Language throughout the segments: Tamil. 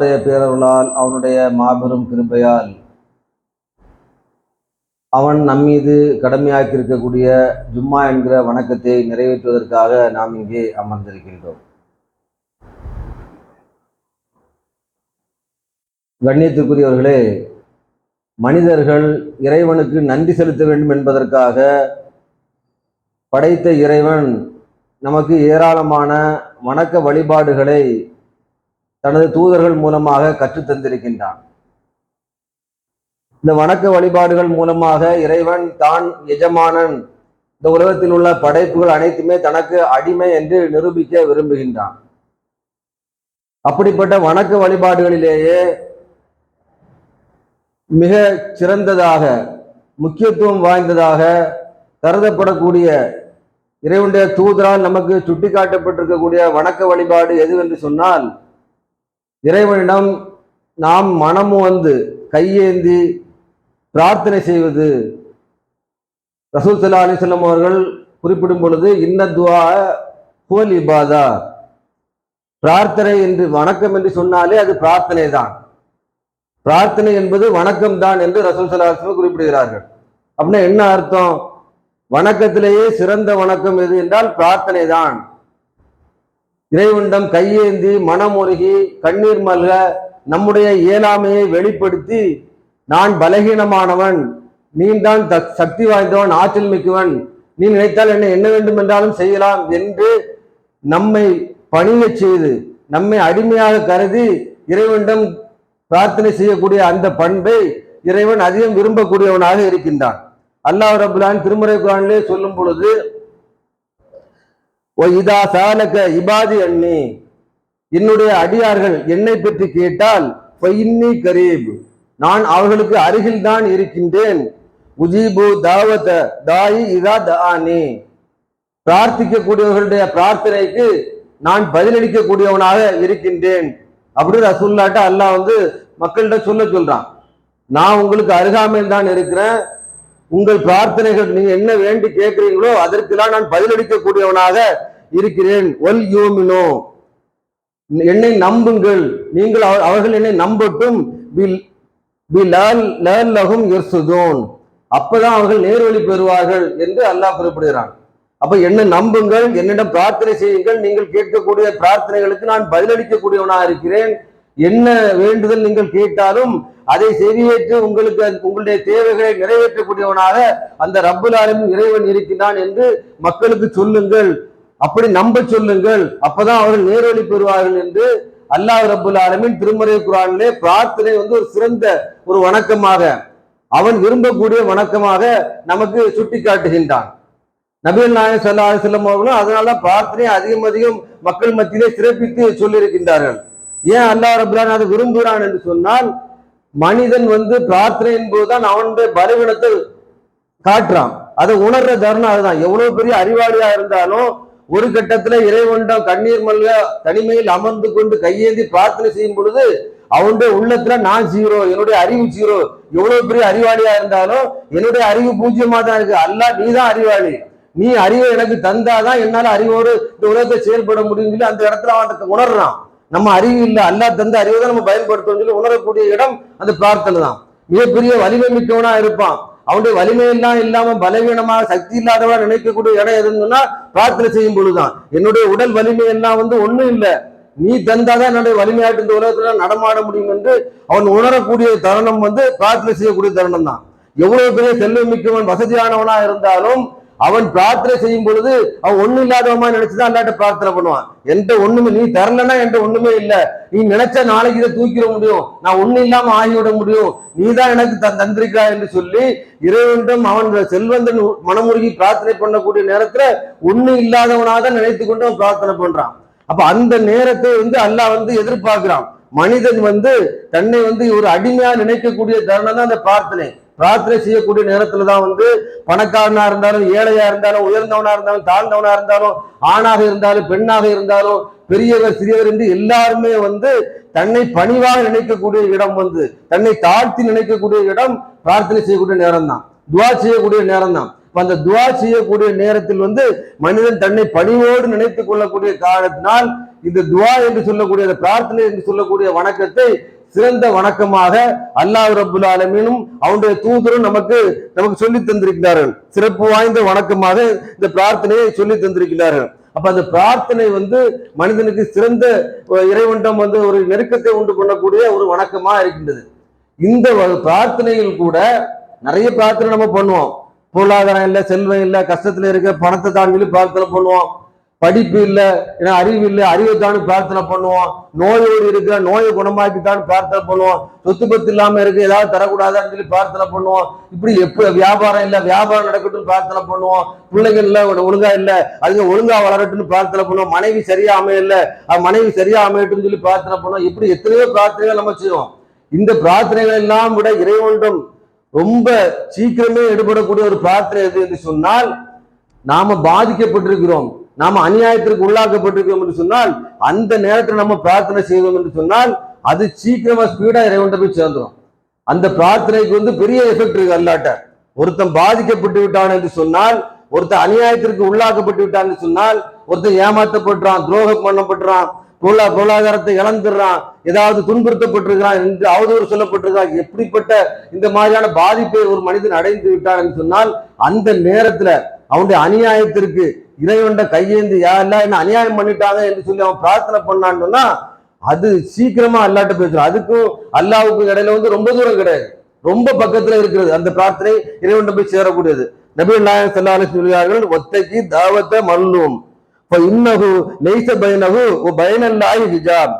அவனுடைய பேரருளால் அவனுடைய மாபெரும் கிருபையால் அவன் நம்மீது கடமையாக்கி இருக்கக்கூடிய ஜும்மா என்கிற வணக்கத்தை நிறைவேற்றுவதற்காக நாம் இங்கே அமர்ந்திருக்கின்றோம். கண்ணியத்துக்குரியவர்களே மனிதர்கள் இறைவனுக்கு நன்றி செலுத்த வேண்டும் என்பதற்காக படைத்த இறைவன் நமக்கு ஏராளமான வணக்க வழிபாடுகளை தனது தூதர்கள் மூலமாக கற்றுத்தந்திருக்கின்றான் இந்த வணக்க வழிபாடுகள் மூலமாக இறைவன் தான் எஜமானன். இந்த உலகத்தில் உள்ள படைப்புகள் அனைத்துமே தனக்கு அடிமை என்று நிரூபிக்க விரும்புகின்றான். அப்படிப்பட்ட வணக்க வழிபாடுகளிலேயே மிக சிறந்ததாக முக்கியத்துவம் வாய்ந்ததாக கருதப்படக்கூடிய இறைவனுடைய தூதரால் நமக்கு சுட்டிக்காட்டப்பட்டிருக்கக்கூடிய வணக்க வழிபாடு எதுவென்று சொன்னால் இறைவனிடம் நாம் மனமும் வந்து கையேந்தி பிரார்த்தனை செய்வது. ரசூல் சல்லா அலிசல்லம் அவர்கள் குறிப்பிடும் பொழுது இன்ன துவா புவல் இபாதா. பிரார்த்தனை என்று வணக்கம் என்று சொன்னாலே அது பிரார்த்தனை தான். பிரார்த்தனை என்பது வணக்கம் தான் என்று ரசூல் சல்லா அலிஸ்லம் குறிப்பிடுகிறார்கள். அப்படின்னா என்ன அர்த்தம்? வணக்கத்திலேயே சிறந்த வணக்கம் எது என்றால் பிரார்த்தனை தான். இறைவனிடம் கையேந்தி மனமுருகி கண்ணீர் மல்க நம்முடைய இயலாமையை வெளிப்படுத்தி நான் பலகீனமானவன் நீ த சக்தி வாய்ந்தவன் ஆற்றல் மிக்கவன். நீ நினைத்தால் என்ன என்ன வேண்டும் என்றாலும் செய்யலாம் என்று நம்மை பணியச் செய்து நம்மை அடிமையாக கருதி இறைவனிடம் பிரார்த்தனை செய்யக்கூடிய அந்த பண்பை இறைவன் அதிகம் விரும்பக்கூடியவனாக இருக்கின்றான். அல்லாஹ் ரபுல்லான் திருமுறை குரானிலே சொல்லும் பொழுது ஓ இதா சாலக இபாதி அண்ணி என்னுடைய அடியார்கள் என்னை பற்றி கேட்டால் இன்னி கரீப் நான் அவர்களுக்கு அருகில் தான் இருக்கின்றேன். உஜீபு தாவத தாயி இதா தானி பிரார்த்திக்கக்கூடியவர்களுடைய பிரார்த்தனைக்கு நான் பதிலளிக்கக்கூடியவனாக இருக்கின்றேன். அப்படின்னு ரசூல்லாட்ட அல்லாஹ் வந்து மக்கள்கிட்ட சொல்ல சொல்றான். நான் உங்களுக்கு அருகாமையில் தான் இருக்கிறேன். உங்கள் பிரார்த்தனைகள் நீங்க என்ன வேண்டி கேட்கிறீங்களோ அதற்கெல்லாம் நான் பதிலளிக்கக்கூடியவனாக இருக்கிறேன். ஒல் யூமினோ. என்னை நம்புங்கள். நீங்கள் அவ- அவர்கள் என்னை நம்பட்டும். அப்பதான் அவர்கள் நேர்வழி பெறுவார்கள் என்று அல்லாஹ் குறிப்பிடுகிறான். அப்ப என்ன நம்புங்கள் என்னிடம் பிரார்த்தனை செய்யுங்கள். நீங்கள் கேட்கக்கூடிய பிரார்த்தனைகளுக்கு நான் பதிலளிக்கக்கூடியவனாக இருக்கிறேன். என்ன வேண்டுதல் நீங்கள் கேட்டாலும் அதை செவியேற்று உங்களுக்கு உங்களுடைய தேவைகளை நிறைவேற்றக்கூடியவனாக அந்த ரப்புல் ஆலமின் இறைவன் இருக்கின்றான் என்று மக்களுக்கு சொல்லுங்கள். அப்படி நம்ப சொல்லுங்கள். அப்பதான் அவர்கள் நேர்வழி பெறுவார்கள் என்று அல்லாஹ் ரபுல் ஆலமின் திருமறை குரானிலே பிரார்த்தனை வந்து ஒரு சிறந்த ஒரு வணக்கமாக அவன் விரும்பக்கூடிய வணக்கமாக நமக்கு சுட்டி காட்டுகின்றான் நபீல் நாயன் சல்லா செல்லம் அவர்களும் அதனால பிரார்த்தனையை அதிகம் அதிகம் மக்கள் மத்தியிலே சிறப்பித்து சொல்லியிருக்கின்றார்கள். ஏன் அல்லாஹ் ரபுல்லான் அதை விரும்புகிறான் என்று சொன்னால் மனிதன் வந்து பிரார்த்தனையின் போதுதான் அவனுடைய பலவீனத்தை காட்டுறான். அதை உணர்ற தருணம் அதுதான். எவ்வளவு பெரிய அறிவாளியா இருந்தாலும் ஒரு கட்டத்துல இறைவண்டம் கண்ணீர் மல்க தனிமையில் அமர்ந்து கொண்டு கையேந்தி பிரார்த்தனை செய்யும் பொழுது அவனுடைய உள்ளத்துல நான் ஜீரோ என்னுடைய அறிவு ஜீரோ. எவ்வளவு பெரிய அறிவாளியா இருந்தாலும் என்னுடைய அறிவு பூஜ்ஜியமா தான் இருக்கு. அல்லாஹ் நீ தான் அறிவாளி. நீ அறிவை எனக்கு தந்தாதான் என்னால அறிவோடு இந்த உலகத்தை செயல்பட முடியும் சொல்லி அந்த இடத்துல அவன் உணர்றான். நம்ம அறிவு இல்லை அல்லா தந்த அறிவை தான் நம்ம பயன்படுத்தணும் சொல்லி உணரக்கூடிய இடம் அந்த பிரார்த்தனை தான். மிகப்பெரிய வலிமை மிக்கவனா இருப்பான். அவனுடைய வலிமை எல்லாம் இல்லாம பலவீனமாக சக்தி இல்லாதவா நினைக்கக்கூடிய இடம் எதுன்னா பிரார்த்தனை செய்யும் பொழுதுதான். என்னுடைய உடல் வலிமை எல்லாம் வந்து ஒண்ணும் இல்லை. நீ தந்தாதான் என்னுடைய வலிமையாட்டு இந்த உலகத்துல நடமாட முடியும் என்று அவன் உணரக்கூடிய தருணம் வந்து பிரார்த்தனை செய்யக்கூடிய தருணம் தான். எவ்வளவு பெரிய செல்வம் மிக்கவன் வசதியானவனா இருந்தாலும் அவன் பிரார்த்தனை செய்யும் பொழுது அவன் ஒண்ணு இல்லாதவமா நினைச்சுதான் அல்லாட்ட பிரார்த்தனை பண்ணுவான். என்கிட்ட ஒண்ணுமே நீ தரலன்னா என்கிட்ட ஒண்ணுமே இல்ல. நீ நினைச்ச நாளைக்கு இதை தூக்கிட முடியும். நான் ஒண்ணு இல்லாம ஆகிவிட முடியும். நீதான் எனக்கு த- தந்திருக்கா என்று சொல்லி இறைவன்றும் அவன் செல்வந்தன் மனமுருகி பிரார்த்தனை பண்ணக்கூடிய நேரத்துல ஒண்ணு இல்லாதவனாக நினைத்து கொண்டு அவன் பிரார்த்தனை பண்றான். அப்ப அந்த நேரத்தை வந்து அல்லாஹ் வந்து எதிர்பார்க்கிறான். மனிதன் வந்து தன்னை வந்து ஒரு அடிமையா நினைக்கக்கூடிய தருணம் தான் அந்த பிரார்த்தனை. பிரார்த்தனை செய்யக்கூடிய நேரத்துல தான் வந்து பணக்காரனா இருந்தாலும் ஏழையா இருந்தாலும் உயர்ந்தவனா இருந்தாலும் தாழ்ந்தவனா இருந்தாலும் ஆணாக இருந்தாலும் பெண்ணாக இருந்தாலும் பெரியவர் சிறியவர் என்று எல்லாருமே வந்து தன்னை பணிவாக நினைக்கக்கூடிய இடம் வந்து தன்னை தாழ்த்தி நினைக்கக்கூடிய இடம் பிரார்த்தனை செய்யக்கூடிய நேரம் தான் துவா செய்யக்கூடிய நேரம் தான் அந்த துவா செய்யக்கூடிய நேரத்தில் வந்து மனிதன் தன்னை பணியோடு நினைத்துக் கொள்ளக்கூடிய காரணத்தினால் இந்த துவா என்று சொல்லக்கூடிய பிரார்த்தனை என்று சொல்லக்கூடிய வணக்கத்தை சிறந்த வணக்கமாக அல்லாஹ் ரபுல் ஆலமீனும் அவனுடைய தூதரும் நமக்கு நமக்கு சொல்லி தந்திருக்கிறார்கள். சிறப்பு வாய்ந்த வணக்கமாக இந்த பிரார்த்தனையை சொல்லி தந்திருக்கிறார்கள். அப்ப அந்த பிரார்த்தனை வந்து மனிதனுக்கு சிறந்த இறைவன்றம் இறைவண்டம் வந்து ஒரு நெருக்கத்தை உண்டு பண்ணக்கூடிய ஒரு வணக்கமா இருக்கின்றது. இந்த வ- பிரார்த்தனையில் கூட நிறைய பிரார்த்தனை நம்ம பண்ணுவோம். பொருளாதாரம் இல்லை செல்வம் இல்லை கஷ்டத்துல இருக்க பணத்தை தான் சொல்லி பிரார்த்தனை பண்ணுவோம். படிப்பு இல்லை ஏன்னா அறிவு இல்லை அறிவை தான் பிரார்த்தனை பண்ணுவோம். நோயோடு இருக்கிற நோயை குணமாக்கித்தான் பிரார்த்தனை பண்ணுவோம். சொத்து பத்து இல்லாம இருக்கு ஏதாவது தரக்கூடாதான்னு சொல்லி பிரார்த்தனை பண்ணுவோம். இப்படி எப்ப வியாபாரம் இல்லை வியாபாரம் நடக்கட்டும் பிரார்த்தனை பண்ணுவோம். பிள்ளைகள் இல்லை ஒழுங்கா இல்லை அதுங்க ஒழுங்கா வளரட்டும்னு பிரார்த்தனை பண்ணுவோம். மனைவி சரியா அமையல மனைவி சரியா அமையட்டும்னு சொல்லி பிரார்த்தனை பண்ணுவோம். இப்படி எத்தனையோ பிரார்த்தனைகள் நம்ம செய்வோம். இந்த பிரார்த்தனைகள் எல்லாம் விட இறைவன்றும் ரொம்ப சீக்கிரமே எடுபடக்கூடிய ஒரு பிரார்த்தனை எது என்று சொன்னால் நாம பாதிக்கப்பட்டிருக்கிறோம். நாம அநியாயத்திற்கு உள்ளாக்கப்பட்டிருக்கிறோம் என்று சொன்னால் அந்த நேரத்தில் நம்ம பிரார்த்தனை செய்தோம் என்று சொன்னால் அது சீக்கிரமா ஸ்பீடா இறைவன் போய் சேர்ந்துடும் அந்த பிரார்த்தனைக்கு வந்து பெரிய எஃபெக்ட் இருக்கு அல்லாட்ட. ஒருத்தன் பாதிக்கப்பட்டு விட்டான் என்று சொன்னால் ஒருத்தன் அநியாயத்திற்கு உள்ளாக்கப்பட்டு விட்டான் சொன்னால் ஒருத்தன் ஏமாற்றப்படுறான் துரோகம் பண்ணப்படுறான் பொருளா பொருளாதாரத்தை இழந்துடுறான் ஏதாவது துன்புறுத்தப்பட்டிருக்கிறான் என்று அவதூறு சொல்லப்பட்டிருக்கான் எப்படிப்பட்ட இந்த மாதிரியான பாதிப்பை ஒரு மனிதன் அடைந்து விட்டான் என்று சொன்னால் அந்த நேரத்துல அவனுடைய அநியாயத்திற்கு இறைவன்ட கையேந்து யாரெல்லாம் என்ன அநியாயம் பண்ணிட்டாங்க என்று சொல்லி அவன் பிரார்த்தனை பண்ணான்னு சொன்னா அது சீக்கிரமா அல்லாட்ட பேசுறான். அதுக்கும் அல்லாவுக்கும் இடையில வந்து ரொம்ப தூரம் கிடையாது. ரொம்ப பக்கத்துல இருக்கிறது. அந்த பிரார்த்தனை இறைவன் போய் சேரக்கூடியது. நபி நாயகம் செல்லாலே சொல்கிறார்கள் ஒத்தைக்கு தாவத்தை மல்லும். இன்னகு நெய்ச பயனகு பயனல்லாய் ஹிஜாப்.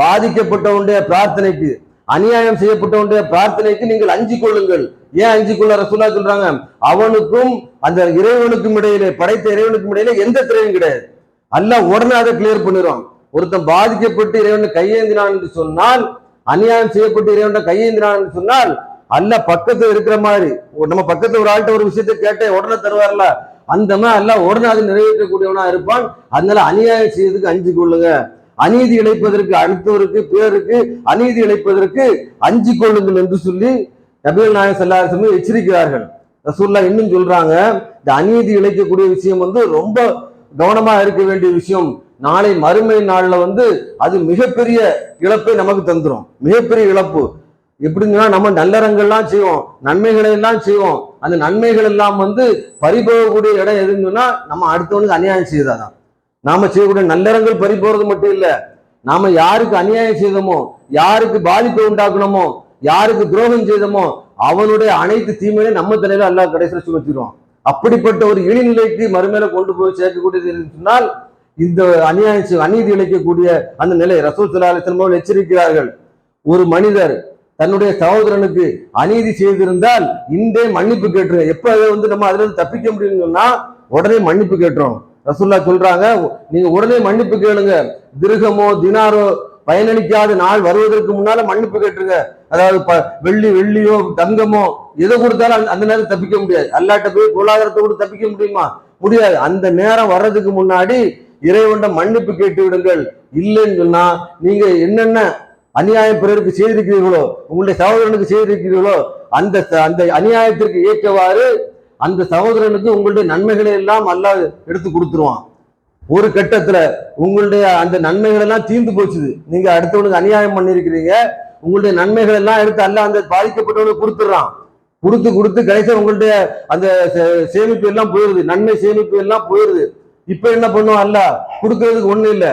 பாதிக்கப்பட்டவனுடைய பிரார்த்தனைக்கு அநியாயம் செய்யப்பட்டவனுடைய பிரார்த்தனைக்கு நீங்கள் அஞ்சு கொள்ளுங்கள் ஏன் அஞ்சு கொள்ள ரசூலா சொல்றாங்க? அவனுக்கும் அந்த இறைவனுக்கும் இடையிலே படைத்த இறைவனுக்கும் இடையிலே எந்த திரையும் கிடையாது. அல்ல உடனே அதை கிளியர் பண்ணிடுவான். ஒருத்தன் பாதிக்கப்பட்டு இறைவனை கையேந்தினான் என்று சொன்னால் அநியாயம் செய்யப்பட்டு இறைவனை கையேந்தினான் என்று சொன்னால் அல்ல பக்கத்துல இருக்கிற மாதிரி ஒரு- நம்ம பக்கத்துல ஒரு ஆள்கிட்ட ஒரு விஷயத்தை கேட்டே உடனே தருவார்ல. அந்த மாதிரி அல்ல உடனே அதை நிறைவேற்றக்கூடியவனா இருப்பான். அதனால அநியாயம் செய்யறதுக்கு அஞ்சு கொள்ளுங்க அநீதி இழைப்பதற்கு அடுத்தவருக்கு பேருக்கு அநீதி இழைப்பதற்கு அஞ்சு கொள்ளுங்கள் என்று சொல்லி நபிகள் நாயகம் செல்லாசமே எச்சரிக்கிறார்கள். ரசூல்லா இன்னும் சொல்றாங்க இந்த அநீதி இழைக்கக்கூடிய விஷயம் வந்து ரொம்ப கவனமா இருக்க வேண்டிய விஷயம். நாளை மறுமை நாள்ல வந்து அது மிகப்பெரிய இழப்பை நமக்கு தந்துரும். மிகப்பெரிய இழப்பு. எப்படின்னா நம்ம நல்லறங்கள்லாம் செய்வோம் நன்மைகளை எல்லாம் செய்வோம். அந்த நன்மைகள் எல்லாம் வந்து பறிபோகக்கூடிய இடம் எதுன்னு சொன்னா நம்ம அடுத்தவனுக்கு அநியாயம் செய்தாதான் நாம செய்யக்கூடிய நல்லறங்கள் பறி போறது மட்டும் இல்ல. நாம யாருக்கு அநியாயம் செய்தோமோ யாருக்கு பாதிப்பை உண்டாக்கணுமோ யாருக்கு துரோகம் செய்தோமோ அவனுடைய அனைத்து தீமையும் நம்ம தலையில அல்லாஹ் கடைசியில் சுமத்திடுவான். அப்படிப்பட்ட ஒரு இழிநிலைக்கு மறுமையில கொண்டு போய் சேர்க்கக்கூடியது சொன்னால் இந்த அநியாயம் அநீதி இழைக்கக்கூடிய அந்த நிலை ரசூல் சல்லா எச்சரிக்கிறார்கள். ஒரு மனிதர் தன்னுடைய சகோதரனுக்கு அநீதி செய்திருந்தால் இன்றே மன்னிப்பு கேட்டுருங்க. எப்ப அதை வந்து நம்ம அதுல இருந்து தப்பிக்க முடியும்னு சொன்னா உடனே மன்னிப்பு கேட்டுரும். ரசுல்லா சொல்றாங்க நீங்க உடனே மன்னிப்பு கேளுங்க. திருகமோ தினாரோ பயனளிக்காத நாள் வருவதற்கு முன்னால மன்னிப்பு கேட்டுருங்க. அதாவது ப- வெள்ளி வெள்ளியோ தங்கமோ எதை கொடுத்தாலும் அந்த- அந்த நேரம் தப்பிக்க முடியாது. அல்லாட்ட போய் பொருளாதாரத்தை கூட தப்பிக்க முடியுமா? முடியாது. அந்த நேரம் வர்றதுக்கு முன்னாடி இறைவன்ட மன்னிப்பு கேட்டு விடுங்கள். இல்லைன்னு சொன்னா நீங்க என்னென்ன அநியாயம் பிறருக்கு செய்திருக்கிறீர்களோ உங்களுடைய சகோதரனுக்கு செய்திருக்கிறீர்களோ அந்த அந்த அநியாயத்திற்கு ஏற்றவாறு அந்த சகோதரனுக்கு உங்களுடைய நன்மைகளை எல்லாம் அல்லா எடுத்து கொடுத்துருவான். ஒரு கட்டத்துல உங்களுடைய அந்த நன்மைகள் எல்லாம் தீர்ந்து போச்சுது. நீங்க அடுத்தவனுக்கு அநியாயம் பண்ணிருக்கிறீங்க. உங்களுடைய நன்மைகள் எல்லாம் எடுத்து அல்ல அந்த பாதிக்கப்பட்டவனுக்கு கொடுத்துடுறான் கொடுத்து கொடுத்து கடைசியா உங்களுடைய அந்த சே- சேமிப்பு எல்லாம் போயிருது. நன்மை சேமிப்பு எல்லாம் போயிருது. இப்ப என்ன பண்ணுவான் அல்ல கொடுக்கறதுக்கு ஒண்ணு இல்லை.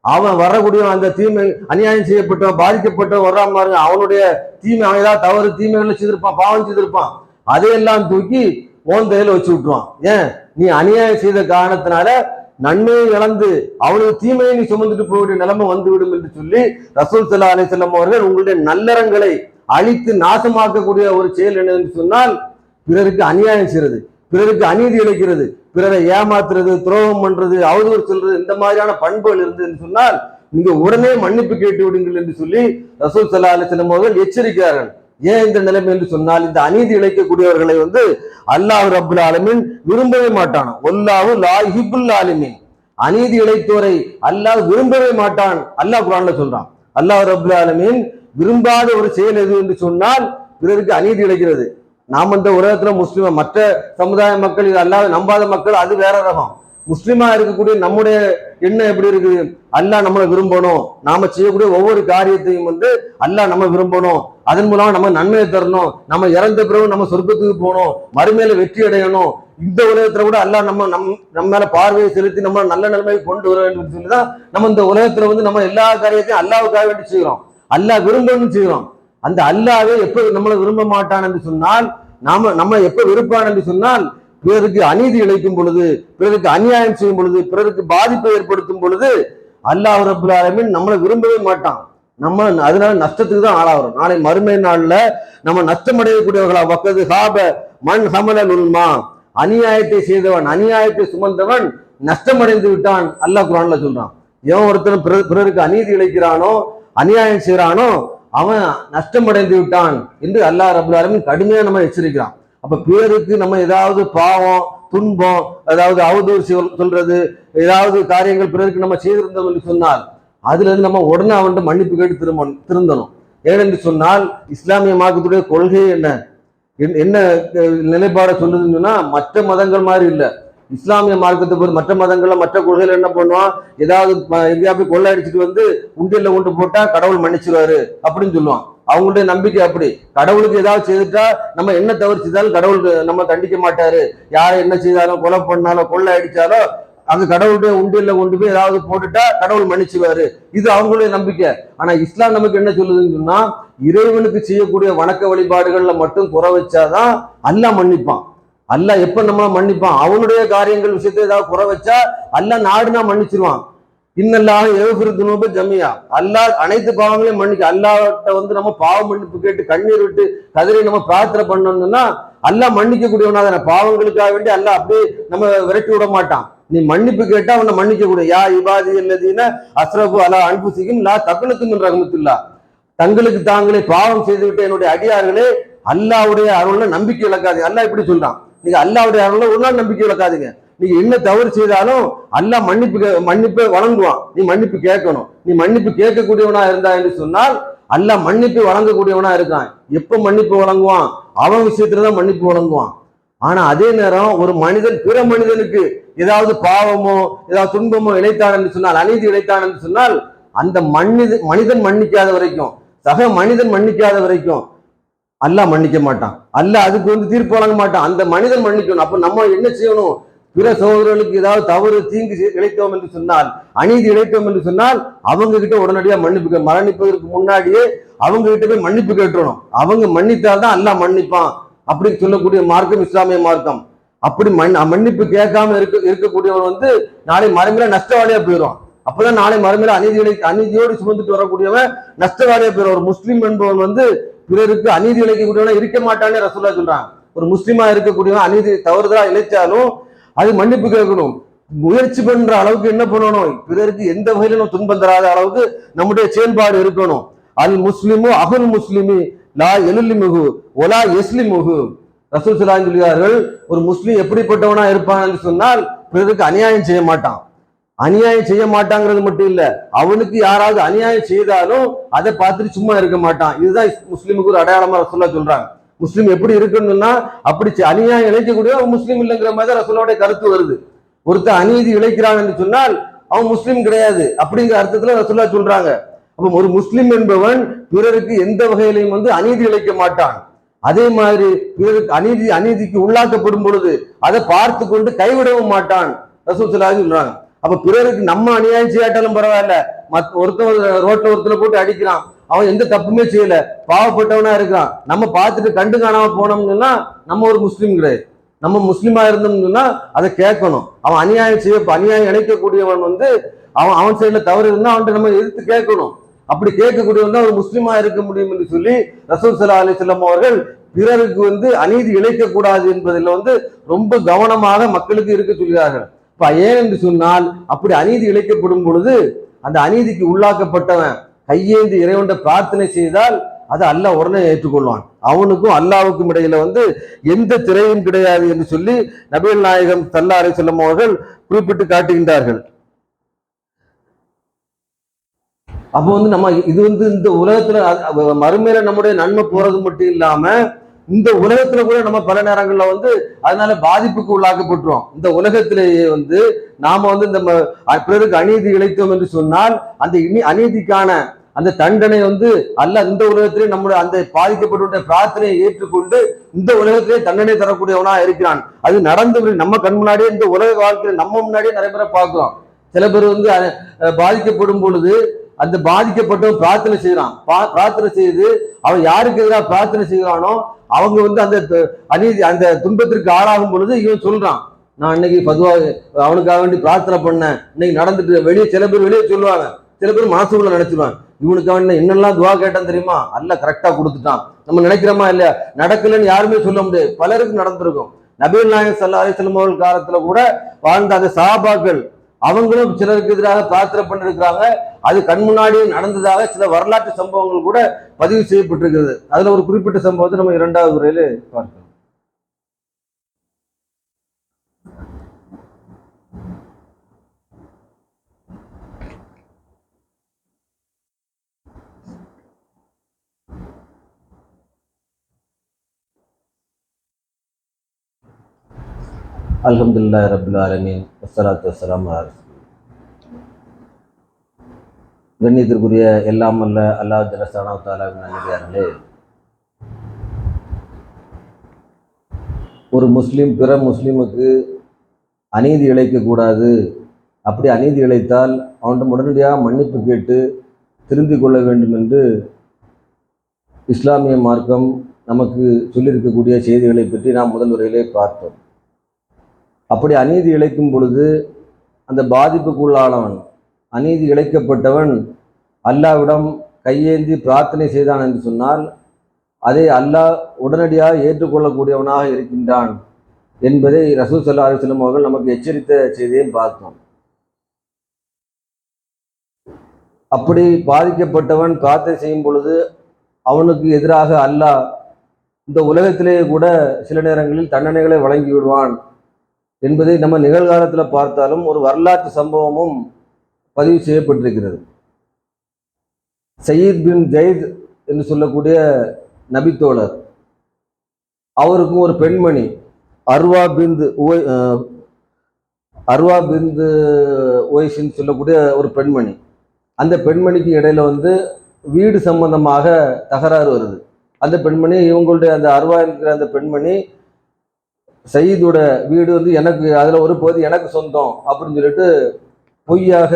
அவன் வரக்கூடிய அந்த தீமை அநியாயம் செய்யப்பட்டவன் பாதிக்கப்பட்டவன் வர்றான் பாருங்க. அவனுடைய தீமை அவன் ஏதாவது தவறு தீமைகளை செய்திருப்பான் பாவம் செய்திருப்பான். அதையெல்லாம் தூக்கி ஓன் தையில வச்சு விட்டுருவான். ஏன்? நீ அநியாயம் செய்த காரணத்தினால நன்மையை இழந்து அவனுக்கு தீமையை நீ சுமந்துட்டு போக வேண்டிய நிலைமை வந்துவிடும் என்று சொல்லி ரசூல் சல்லா அலிசல்லம் அவர்கள் உங்களுடைய நல்லறங்களை அழித்து நாசமாக்கக்கூடிய ஒரு செயல் என்னன்னு சொன்னால் பிறருக்கு அநியாயம் செய்யறது பிறருக்கு அநீதி இழைக்கிறது பிறரை ஏமாத்துறது துரோகம் பண்றது அவதூறு சொல்றது இந்த மாதிரியான பண்புகள் இருந்ததுன்னு சொன்னால் நீங்க உடனே மன்னிப்பு கேட்டு விடுங்கள் என்று சொல்லி ரசூல் சல்லா அலிஸ்லம் அவர்கள் எச்சரிக்கிறார்கள். ஏன் இந்த நிலைமை என்று சொன்னால் இந்த அநீதி இழைக்கக்கூடியவர்களை வந்து அல்லாஹ் ரபுல் ஆலமீன் விரும்பவே மாட்டான். ஒல்லாஹு லா ஹிபுல் அநீதி இழைத்தோரை அல்லாஹ் விரும்பவே மாட்டான். அல்லாஹ் குரான்ல சொல்றான். அல்லாஹ் ரபுல் ஆலமீன் விரும்பாத ஒரு செயல் எது என்று சொன்னால் பிறருக்கு அநீதி இழைக்கிறது. நாம் இந்த உலகத்துல முஸ்லிம் மற்ற சமுதாய மக்கள் இது அல்லாத நம்பாத மக்கள் அது வேற ரகம். முஸ்லிமா இருக்கக்கூடிய நம்முடைய எண்ணம் எப்படி இருக்குது? அல்லாஹ் நம்மளை விரும்பணும். நாம செய்யக்கூடிய ஒவ்வொரு காரியத்தையும் வந்து அல்லாஹ் நம்ம விரும்பணும். அதன் மூலமா நம்ம நன்மையை தரணும். நம்ம இறந்த பிறகு நம்ம சொர்க்கத்துக்கு போகணும். மறுமையில வெற்றி அடையணும். இந்த உலகத்துல கூட அல்லாஹ் நம்ம நம் நம்ம மேல பார்வையை செலுத்தி நம்ம நல்ல நிலைமையை கொண்டு வர வேண்டும் சொல்லிதான் நம்ம இந்த உலகத்துல வந்து நம்ம எல்லா காரியத்தையும் அல்லாவுக்காக வேண்டி செய்கிறோம் அல்லாஹ் விரும்பணும்னு செய்கிறோம் அந்த அல்லாவே எப்ப நம்மளை விரும்ப மாட்டான் என்று சொன்னால் நாம நம்ம எப்ப விருப்பான் என்று சொன்னால் பிறருக்கு அநீதி இழைக்கும் பொழுது பிறருக்கு அநியாயம் செய்யும் பொழுது பிறருக்கு பாதிப்பை ஏற்படுத்தும் பொழுது அல்லாஹ் ரபுல் நம்மளை விரும்பவே மாட்டான். நம்ம அதனால நஷ்டத்துக்கு தான் ஆளாகிறோம். நாளை மறுமை நாள்ல நம்ம நஷ்டம் அடையக்கூடியவர்களா வக்கது ஹாப மண் ஹமலல் உல்மா அநியாயத்தை செய்தவன் அநியாயத்தை சுமந்தவன் நஷ்டமடைந்து விட்டான் அல்லாஹ் குரான்ல சொல்றான். எவன் ஒருத்தன் பிறருக்கு அநீதி இழைக்கிறானோ அநியாயம் செய்யறானோ அவன் நஷ்டமடைந்து விட்டான் என்று அல்லாஹ் ரபுல் ஆலமீன் கடுமையா நம்ம எச்சரிக்கிறான். அப்ப பேருக்கு நம்ம ஏதாவது பாவம் துன்பம் அதாவது அவதூறு சொல்றது ஏதாவது காரியங்கள் பிறருக்கு நம்ம செய்திருந்தோம் என்று சொன்னால் அதுல இருந்து நம்ம உடனே அவன்கிட்ட மன்னிப்பு கேட்டு திரும்ப திருந்தணும். ஏனென்று சொன்னால் இஸ்லாமிய மார்க்கத்துடைய கொள்கை என்ன? என்ன- என்ன நிலைப்பாடை சொல்லுதுன்னு சொன்னா மற்ற மதங்கள் மாதிரி இல்லை. இஸ்லாமிய மார்க்கத்தை பொறுத்து மற்ற மதங்கள்ல மற்ற கொள்கையில என்ன பண்ணுவான்? ஏதாவது எங்கேயா போய் கொள்ளை அடிச்சுட்டு வந்து உண்டியல்ல கொண்டு போட்டா கடவுள் மன்னிச்சிருவாரு அப்படின்னு சொல்லுவான். அவங்களுடைய நம்பிக்கை அப்படி. கடவுளுக்கு ஏதாவது செய்துட்டா நம்ம என்ன தவறு செய்தாலும் கடவுளுக்கு நம்ம தண்டிக்க மாட்டாரு. யாரை என்ன செய்தாலும் கொலை பண்ணாலும் கொள்ளை அடிச்சாலும் அது கடவுளுடைய உண்டியல்ல கொண்டு போய் ஏதாவது போட்டுட்டா கடவுள் மன்னிச்சுவாரு இது அவங்களுடைய நம்பிக்கை. ஆனா இஸ்லாம் நமக்கு என்ன சொல்லுதுன்னு சொன்னா இறைவனுக்கு செய்யக்கூடிய வணக்க வழிபாடுகள்ல மட்டும் குறை வச்சாதான் அல்லாஹ் மன்னிப்பான். அல்ல எப்ப நம்ம மன்னிப்பான்? அவனுடைய காரியங்கள் விஷயத்தை ஏதாவது குறை வச்சா அல்ல நாடுனா மன்னிச்சிருவான். இன்னல்லாக எவபிருத்துனோப ஜமியா. அல்லாஹ் அனைத்து பாவங்களையும் மன்னிக்க. அல்லாட்ட வந்து நம்ம பாவ மன்னிப்பு கேட்டு கண்ணீர் விட்டு கதிரை நம்ம பிரார்த்தனை பண்ணணும்னா அல்லா மன்னிக்க கூடியவனாக பாவங்களுக்காக வேண்டி அல்லா அப்படியே நம்ம விரட்டி விட மாட்டான். நீ மன்னிப்பு கேட்டா அவனை மன்னிக்க கூடிய யா இபாதி அல்லதீன அஸ்ரபு அலா அன்புசிக்கும் லா தக்கனுக்கும் ரகமத்துல்லா தங்களுக்கு தாங்களே பாவம் செய்துவிட்ட என்னுடைய அடியார்களே அல்லாவுடைய அருள்ல நம்பிக்கை இழக்காதீங்க. அல்லா இப்படி சொல்றான். நீங்க அல்லாவுடைய அருள்ல ஒரு நாள் நம்பிக்கை இழக்காதீங்க. நீ என்ன தவறு செய்தாலும் அல்ல மன்னிப்பு மன்னிப்பை வழங்குவான். நீ மன்னிப்பு கேட்கணும். நீ மன்னிப்பு கேட்கக்கூடியவனா இருந்தா என்று சொன்னால் அல்ல மன்னிப்பு வழங்கக்கூடியவனா இருக்கான். எப்ப மன்னிப்பு வழங்குவான்? அவன் விஷயத்துலதான் மன்னிப்பு வழங்குவான். ஆனா அதே நேரம் ஒரு மனிதன் பிற மனிதனுக்கு ஏதாவது பாவமோ ஏதாவது துன்பமோ இழைத்தான் என்று சொன்னால் அநீதி இழைத்தான் என்று சொன்னால் அந்த மனித மனிதன் மன்னிக்காத வரைக்கும் சக மனிதன் மன்னிக்காத வரைக்கும் அல்ல மன்னிக்க மாட்டான். அல்ல அதுக்கு வந்து தீர்ப்பு வழங்க மாட்டான். அந்த மனிதன் மன்னிக்கணும். அப்ப நம்ம என்ன செய்யணும்? பிற சகோதரர்களுக்கு ஏதாவது தவறு தீங்கு இழைத்தோம் என்று சொன்னால் அநீதி இழைத்தோம் என்று சொன்னால் அவங்க கிட்ட உடனடியா மன்னிப்பு மரணிப்பதற்கு முன்னாடியே அவங்க கிட்ட போய் மன்னிப்பு கேட்டுறணும். அவங்க மன்னித்தால்தான் அல்லா மன்னிப்பான் அப்படின்னு சொல்லக்கூடிய மார்க்கம் இஸ்லாமிய மார்க்கம். அப்படி மன் மன்னிப்பு கேட்காம இருக்க இருக்கக்கூடியவன் வந்து நாளை மறுமையில நஷ்டவாளியா போயிடும் அப்பதான் நாளை மறுமையில அநீதிகளை அநீதியோடு சுமந்துட்டு வரக்கூடியவன் நஷ்டவாளியா போயிடும் ஒரு முஸ்லீம் என்பவன் வந்து பிறருக்கு அநீதி இழைக்கக்கூடியவனா இருக்க மாட்டானே ரசூல்லா சொல்றான் ஒரு முஸ்லீமா இருக்கக்கூடியவன் அநீதி தவறுதலா இழைச்சாலும் அது மன்னிப்பு கேட்கணும். முயற்சி பண்ற அளவுக்கு என்ன பண்ணணும்? பிறருக்கு எந்த வகையிலும் துன்பம் தராத அளவுக்கு நம்முடைய செயல்பாடு இருக்கணும். அல் முஸ்லிமு அகுல் முஸ்லிமி லா எலுலிமுகு ஒலா எஸ்லிமுகு ரசூல் சலான் சொல்கிறார்கள் ஒரு முஸ்லீம் எப்படிப்பட்டவனா இருப்பான் சொன்னால் பிறருக்கு அநியாயம் செய்ய மாட்டான். அநியாயம் செய்ய மாட்டாங்கிறது மட்டும் இல்ல அவனுக்கு யாராவது அநியாயம் செய்தாலும் அதை பார்த்துட்டு சும்மா இருக்க மாட்டான். இதுதான் முஸ்லீமுக்கு ஒரு அடையாளமா ரசூல்லா சொல்றாங்க. முஸ்லீம் எப்படி இருக்கணும்னா அப்படி அநியாயம் இழைக்கக்கூடிய அவன் முஸ்லீம் இல்லைங்கிற மாதிரி தான் ரசூலோட கருத்து வருது. ஒருத்தன் அநீதி இழைக்கிறான் என்று சொன்னால் அவன் முஸ்லீம் கிடையாது. அப்படிங்கிற அர்த்தத்துல ரசூல்லா சொல்றாங்க. அப்போ ஒரு முஸ்லீம் என்பவன் பிறருக்கு எந்த வகையிலையும் வந்து அநீதி இழைக்க மாட்டான். அதே மாதிரி பிறருக்கு அநீதி அநீதிக்கு உள்ளாக்கப்படும் பொழுது அதை பார்த்து கொண்டு கைவிடவும் மாட்டான். ரசூல் சொல்லாது சொல்றாங்க. அப்ப பிறருக்கு நம்ம அநியாயம் செய்யாட்டாலும் பரவாயில்ல. மத் ஒருத்தர் ரோட்ல ஒருத்தர் போட்டு அடிக்கிறான். அவன் எந்த தப்புமே செய்யல. பாவப்பட்டவனா இருக்கான். நம்ம பார்த்துட்டு கண்டு காணாம போனோம்னா நம்ம ஒரு முஸ்லீம் கிடையாது. நம்ம முஸ்லீமா இருந்தோம்னா அதை கேட்கணும். அவன் அநியாயம் செய்ய அநியாயம் இழைக்கக்கூடியவன் வந்து அவன் அவன் சைடில் தவறு இருந்தா அவன்கிட்ட நம்ம எதிர்த்து கேட்கணும். அப்படி கேட்கக்கூடியவன் தான் ஒரு முஸ்லீமா இருக்க முடியும் என்று சொல்லி ரசூல் சல்லா சொல்லம் அவர்கள் பிறருக்கு வந்து அநீதி இழைக்க கூடாது என்பதில் வந்து ரொம்ப கவனமாக மக்களுக்கு இருக்க சொல்கிறார்கள். இப்ப ஏன் என்று சொன்னால் அப்படி அநீதி இழைக்கப்படும் பொழுது அந்த அநீதிக்கு உள்ளாக்கப்பட்டவன் கையேந்து இறைவன்ட பிரார்த்தனை செய்தால் அதை அல்லாஹ் உடனே ஏற்றுக்கொள்வான். அவனுக்கும் அல்லாவுக்கும் இடையில வந்து எந்த திரையும் கிடையாது என்று சொல்லி நபிகள் நாயகம் தல்லாரை செல்லும் அவர்கள் குறிப்பிட்டு காட்டுகின்றார்கள். அப்போ வந்து நம்ம இது வந்து இந்த உலகத்துல மறுமையில நம்முடைய நன்மை போறது மட்டும் இல்லாம இந்த உலகத்துல கூட நம்ம பல நேரங்கள்ல வந்து அதனால பாதிப்புக்கு உள்ளாக்கப்பட்டுரும் இந்த உலகத்திலேயே வந்து நாம வந்து இந்த ம- பிறருக்கு அநீதி இழைத்தோம் என்று சொன்னால் அந்த இனி அநீதிக்கான அந்த தண்டனை வந்து அல்ல இந்த உலகத்திலே நம்முடைய அந்த பாதிக்கப்பட்ட பிரார்த்தனையை ஏற்றுக்கொண்டு இந்த உலகத்திலே தண்டனை தரக்கூடியவனா இருக்கிறான். அது நடந்து நம்ம கண் முன்னாடியே இந்த உலக வாழ்க்கையில நம்ம முன்னாடியே நிறைய பேரை பார்க்கிறோம். சில பேர் வந்து பாதிக்கப்படும் பொழுது அந்த பாதிக்கப்பட்டவன் பிரார்த்தனை செய்யறான் பா- பிரார்த்தனை செய்து அவன் யாருக்கு எதிராக பிரார்த்தனை செய்கிறானோ அவங்க வந்து அந்த அநீதி அந்த துன்பத்திற்கு ஆளாகும் பொழுது இவன் சொல்றான். நான் இன்னைக்கு பதுவா அவனுக்காக வேண்டி பிரார்த்தனை பண்ணேன். இன்னைக்கு நடந்துட்டு வெளியே சில பேர் வெளியே சொல்லுவாங்க. சில பேர் மனசுக்குள்ள நினைச்சிருவாங்க இவனுக்காக அவன் என்னெல்லாம் துவா கேட்டான் தெரியுமா? அல்ல கரெக்டா கொடுத்துட்டான். நம்ம நினைக்கிறோமா இல்லையா? நடக்கலன்னு யாருமே சொல்ல முடியாது. பலருக்கு நடந்திருக்கும். நபீல் நாயக் சல்லா அலிஸ்லம் அவர்கள் காலத்துல கூட வாழ்ந்த அந்த சாபாக்கள் அவங்களும் சிலருக்கு எதிராக பிரார்த்தனை பண்ணிருக்கிறாங்க. அது கண் முன்னாடியே நடந்ததாக சில வரலாற்று சம்பவங்கள் கூட பதிவு செய்யப்பட்டிருக்கிறது. அதுல ஒரு குறிப்பிட்ட சம்பவத்தை நம்ம இரண்டாவது முறையில பார்க்கலாம். அலமதுல்லா ரபுல் ஆலமீன் வஸ்ஸலாத்து வஸ்ஸலாமு கண்ணியத்திற்குரிய எல்லாம் அல்ல அல்லாஹ் ஜலசானா தாலாவின் நல்லடியார்களே ஒரு முஸ்லீம் பிற முஸ்லீமுக்கு அநீதி இழைக்கக்கூடாது. அப்படி அநீதி இழைத்தால் அவனிடம் உடனடியாக மன்னிப்பு கேட்டு திருந்திக் கொள்ள வேண்டும் என்று இஸ்லாமிய மார்க்கம் நமக்கு சொல்லியிருக்கக்கூடிய செய்திகளை பற்றி நாம் முதல் உரையிலே பார்த்தோம். அப்படி அநீதி இழைக்கும் பொழுது அந்த பாதிப்புக்குள்ளானவன் அநீதி இழைக்கப்பட்டவன் அல்லாவிடம் கையேந்தி பிரார்த்தனை செய்தான் என்று சொன்னால் அதை அல்லாஹ் உடனடியாக ஏற்றுக்கொள்ளக்கூடியவனாக இருக்கின்றான் என்பதை ரசூல் சல்லா அலுவலம் அவர்கள் நமக்கு எச்சரித்த செய்தியையும் பார்த்தோம். அப்படி பாதிக்கப்பட்டவன் பிரார்த்தனை செய்யும் பொழுது அவனுக்கு எதிராக அல்லாஹ் இந்த உலகத்திலேயே கூட சில நேரங்களில் தண்டனைகளை வழங்கி விடுவான். என்பதை நம்ம நிகழ்காலத்தில் பார்த்தாலும் ஒரு வரலாற்று சம்பவமும் பதிவு செய்யப்பட்டிருக்கிறது. சயீத் பின் ஜெயித் என்று சொல்லக்கூடிய நபித்தோழர். அவருக்கும் ஒரு பெண்மணி அர்வா பிந்து ஓய் அர்வா பிந்து ஓய்ஷின்னு சொல்லக்கூடிய ஒரு பெண்மணி. அந்த பெண்மணிக்கு இடையில வந்து வீடு சம்பந்தமாக தகராறு வருது. அந்த பெண்மணி இவங்களுடைய அந்த அர்வா என்கிற அந்த பெண்மணி சயீதோட வீடு வந்து எனக்கு அதில் ஒரு பகுதி எனக்கு சொந்தம் அப்படின்னு சொல்லிட்டு பொய்யாக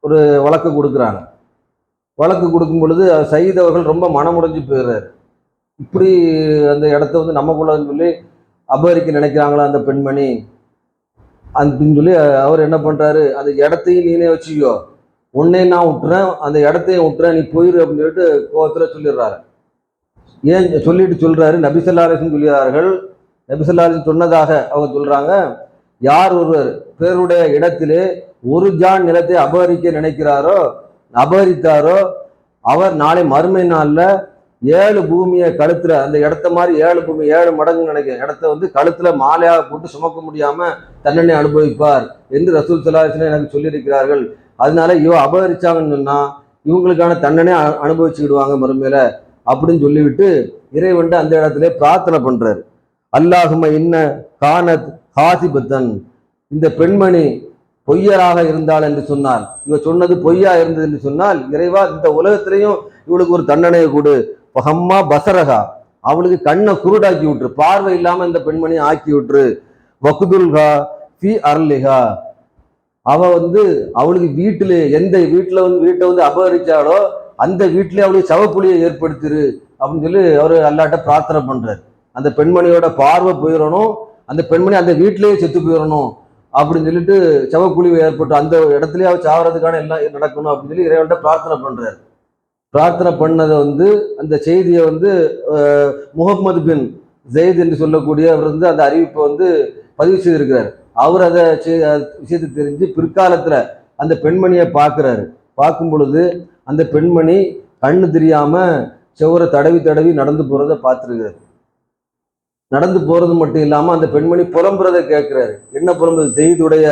ஒரு வழக்கு கொடுக்குறாங்க. வழக்கு கொடுக்கும் பொழுது சயீத் அவர்கள் ரொம்ப மனமுடைஞ்சு போயிடுறாரு. இப்படி அந்த இடத்த வந்து நமக்குள்ளதுன்னு சொல்லி அபகரிக்க நினைக்கிறாங்களா அந்த பெண்மணி? அப்படின்னு சொல்லி அவர் என்ன பண்ணுறாரு அந்த இடத்தையும் நீனே வச்சுக்கோ. உன்னே நான் விட்டுறேன் அந்த இடத்தையும் விட்டுறேன் நீ போயிரு அப்படின்னு சொல்லிட்டு கோவத்தில் சொல்லிடுறாரு. ஏன் சொல்லிட்டு சொல்கிறாரு நபிசல்லாரசன் சொல்கிறார்கள் நபிசல்லாஜி சொன்னதாக அவங்க சொல்றாங்க. யார் ஒருவர் பேருடைய இடத்திலே ஒரு ஜான் நிலத்தை அபகரிக்க நினைக்கிறாரோ அபகரித்தாரோ அவர் நாளை மறுமை நாளில் ஏழு பூமியை கழுத்துல அந்த இடத்த மாதிரி ஏழு பூமி ஏழு மடங்கு நினைக்க இடத்த வந்து கழுத்துல மாலையாக போட்டு சுமக்க முடியாம தண்டனை அனுபவிப்பார் என்று ரசூல் சலாஹிஸ்லாம் எனக்கு சொல்லியிருக்கிறார்கள். அதனால இவ அபகரிச்சாங்கன்னு சொன்னா இவங்களுக்கான தண்டனை அனுபவிச்சுக்கிடுவாங்க மறுமையில அப்படின்னு சொல்லிவிட்டு இறைவன்ட்டு அந்த இடத்துல பிரார்த்தனை பண்றாரு. அல்லாஹும இன்ன கானத் ஹாசிபத்தன். இந்த பெண்மணி பொய்யராக இருந்தாள் என்று சொன்னால் இவ சொன்னது பொய்யா இருந்தது என்று சொன்னால் இறைவா இந்த உலகத்திலையும் இவளுக்கு ஒரு தண்டனையை கொடு. பகம்மா பசரகா அவளுக்கு கண்ணை குருடாக்கி விட்டுரு. பார்வை இல்லாமல் இந்த பெண்மணியை ஆக்கி விட்டுரு. வகுதுல்கா ஃபி அர்லிகா அவ வந்து அவளுக்கு வீட்டிலே எந்த வீட்டில் வந்து வீட்டை வந்து அபகரிச்சாலோ அந்த வீட்டிலே அவளுக்கு சவப்புலியை ஏற்படுத்திரு அப்படின்னு சொல்லி அவர் அல்லாட்ட பிரார்த்தனை பண்றாரு. அந்த பெண்மணியோட பார்வை போயிடணும் அந்த பெண்மணி அந்த வீட்டிலேயே செத்து போயிடணும் அப்படின்னு சொல்லிட்டு சவக்குழிவு ஏற்பட்டு அந்த இடத்துலயே அவர் சாவறதுக்கான எல்லாம் நடக்கணும் அப்படின்னு சொல்லி இறைவன்ட்ட பிரார்த்தனை பண்றாரு. பிரார்த்தனை பண்ணதை வந்து அந்த செய்தியை வந்து முகமது பின் ஜெயித் என்று சொல்லக்கூடிய அவர் வந்து அந்த அறிவிப்பை வந்து பதிவு செய்திருக்கிறார். அவர் அதை விஷயத்தை தெரிஞ்சு பிற்காலத்தில் அந்த பெண்மணியை பார்க்குறாரு. பார்க்கும் பொழுது அந்த பெண்மணி கண்ணு தெரியாமல் செவரை தடவி தடவி நடந்து போகிறத பார்த்துருக்காரு நடந்து போகிறது மட்டும் இல்லாமல் அந்த பெண்மணி புலம்புறதை கேட்குறாரு என்ன புலம்புறது செய்துடைய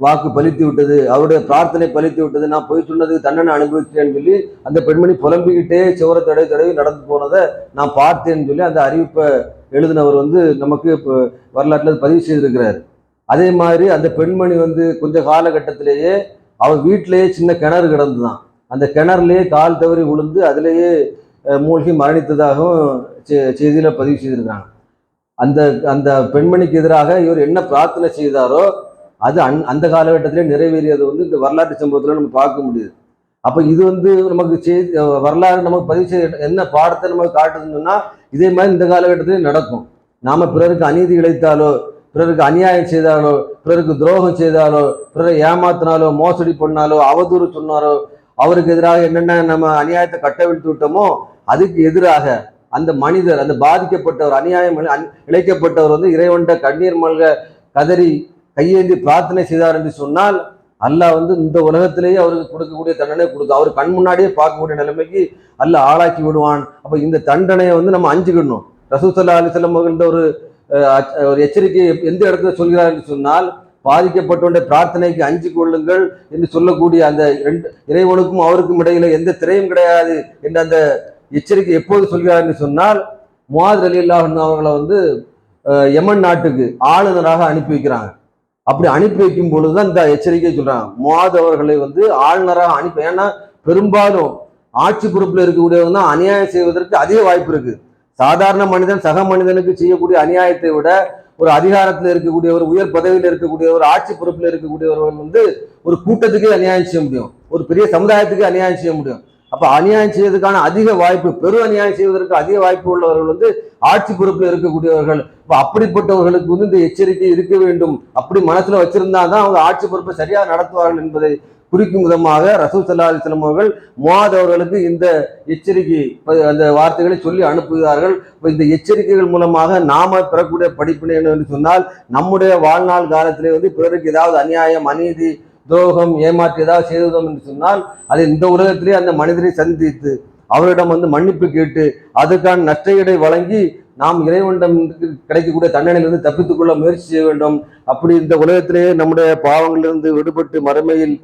வாக்கு பலித்து விட்டது அவருடைய பிரார்த்தனை பலித்து விட்டது நான் போய் சொன்னதுக்கு தன்னனை அனுபவிச்சேன்னு சொல்லி அந்த பெண்மணி புலம்பிக்கிட்டே சிவர தடவை தடவை நடந்து போனதை நான் பார்த்தேன்னு சொல்லி அந்த அறிவிப்பை எழுதினவர் வந்து நமக்கு இப்போ வரலாற்றில் பதிவு செய்திருக்கிறார். அதே மாதிரி அந்த பெண்மணி வந்து கொஞ்ச காலகட்டத்திலேயே அவள் வீட்டிலேயே சின்ன கிணறு கிடந்து தான் அந்த கிணறுலேயே கால் தவறி விழுந்து அதிலேயே மூழ்கி மரணித்ததாகவும் செ- பதிவு செய்திருக்கிறாங்க. அந்த அந்த பெண்மணிக்கு எதிராக இவர் என்ன பிரார்த்தனை செய்தாரோ அது அந் அந்த காலகட்டத்திலே நிறைவேறியது வந்து இந்த வரலாற்று சம்பவத்தில் நம்ம பார்க்க முடியுது. அப்போ இது வந்து நமக்கு செய்தி வரலாறு நமக்கு பதிவு செய்ய என்ன பாடத்தை நமக்கு காட்டுதுன்னா இதே மாதிரி இந்த காலகட்டத்திலே நடக்கும். நாம் பிறருக்கு அநீதி இழைத்தாலோ பிறருக்கு அநியாயம் செய்தாலோ பிறருக்கு துரோகம் செய்தாலோ பிறரை ஏமாத்தினாலோ மோசடி பண்ணாலோ அவதூறு சொன்னாரோ அவருக்கு எதிராக என்னென்ன நம்ம அநியாயத்தை கட்டவிழ்த்து விட்டோமோ அதுக்கு எதிராக அந்த மனிதர் அந்த பாதிக்கப்பட்டவர் அநியாயம் அந்- இழைக்கப்பட்டவர் வந்து இறைவன்ட கண்ணீர் மல்க கதறி கையேந்தி பிரார்த்தனை செய்தார் என்று சொன்னால் அல்லாஹ் வந்து இந்த உலகத்திலேயே அவருக்கு கொடுக்கக்கூடிய தண்டனை கொடுக்கும். அவர் கண் முன்னாடியே பார்க்கக்கூடிய நிலைமைக்கு அல்லாஹ் ஆளாக்கி விடுவான். அப்போ இந்த தண்டனையை வந்து நம்ம அஞ்சுக்கணும். ரசூசல்லா அலிசல்லம் அவர்கள் ஒரு ஒரு எச்சரிக்கை எந்த இடத்துல சொல்கிறார் என்று சொன்னால் பாதிக்கப்பட்டவனுடைய பிரார்த்தனைக்கு அஞ்சு கொள்ளுங்கள் என்று சொல்லக்கூடிய அந்த ரெண்டு இறைவனுக்கும் அவருக்கும் இடையில எந்த திரையும் கிடையாது என்ற அந்த எச்சரிக்கை எப்போது சொல்கிறார் என்று சொன்னால் முவாத் அலி அவர்களை வந்து எமன் யமன் நாட்டுக்கு ஆளுநராக அனுப்பி வைக்கிறாங்க. அப்படி அனுப்பி வைக்கும் பொழுதுதான் இந்த எச்சரிக்கை சொல்றாங்க. முவாத் அவர்களை வந்து ஆளுநராக அனுப்பி ஏன்னா பெரும்பாலும் ஆட்சி பொறுப்பில் இருக்கக்கூடியவங்க தான் அநியாயம் செய்வதற்கு அதிக வாய்ப்பு இருக்கு. சாதாரண மனிதன் சக மனிதனுக்கு செய்யக்கூடிய அநியாயத்தை விட ஒரு அதிகாரத்தில் இருக்கக்கூடிய ஒரு உயர் பதவியில் இருக்கக்கூடிய ஒரு ஆட்சி பொறுப்பில் இருக்கக்கூடியவர்கள் வந்து ஒரு கூட்டத்துக்கே அநியாயம் செய்ய முடியும். ஒரு பெரிய சமுதாயத்துக்கு அநியாயம் செய்ய முடியும். அப்ப அநியாயம் செய்வதற்கான அதிக வாய்ப்பு பெரு அநியாயம் செய்வதற்கு அதிக வாய்ப்பு உள்ளவர்கள் வந்து ஆட்சி பொறுப்பில் இருக்கக்கூடியவர்கள். இப்ப அப்படிப்பட்டவர்களுக்கு வந்து இந்த எச்சரிக்கை இருக்க வேண்டும். அப்படி மனசுல வச்சிருந்தா தான் அவங்க ஆட்சி பொறுப்பை சரியா நடத்துவார்கள் என்பதை குறிக்கும் விதமாக ரசூல் சல்லா அலிஸ்லாம் அவர்கள் முவாத் அவர்களுக்கு இந்த எச்சரிக்கை அந்த வார்த்தைகளை சொல்லி அனுப்புகிறார்கள். இப்போ இந்த எச்சரிக்கைகள் மூலமாக நாம பெறக்கூடிய படிப்பினை என்று சொன்னால் நம்முடைய வாழ்நாள் காலத்திலே வந்து பிறருக்கு ஏதாவது அநியாயம் அநீதி துரோகம் ஏமாற்றி ஏதாவது செய்துவிடும் என்று சொன்னால் அது இந்த உலகத்திலே அந்த மனிதரை சந்தித்து அவரிடம் வந்து மன்னிப்பு கேட்டு அதற்கான நஷ்டஈடை வழங்கி நாம் இறைவனிடம் கிடைக்கக்கூடிய தண்டனையிலிருந்து தப்பித்துக் கொள்ள முயற்சி செய்ய வேண்டும். அப்படி இந்த உலகத்திலேயே நம்முடைய பாவங்களிலிருந்து விடுபட்டு மறுமையில்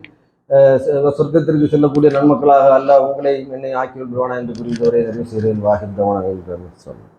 சொ- சொர்க்கத்திற்கு செல்லக்கூடிய நன்மக்களாக அல்ல உங்களை என்னை ஆக்கி விடுவானா என்று புரிந்தவரை நிறைவு செய்கிறேன் வாகிந்தவனாக என்று சொன்னேன்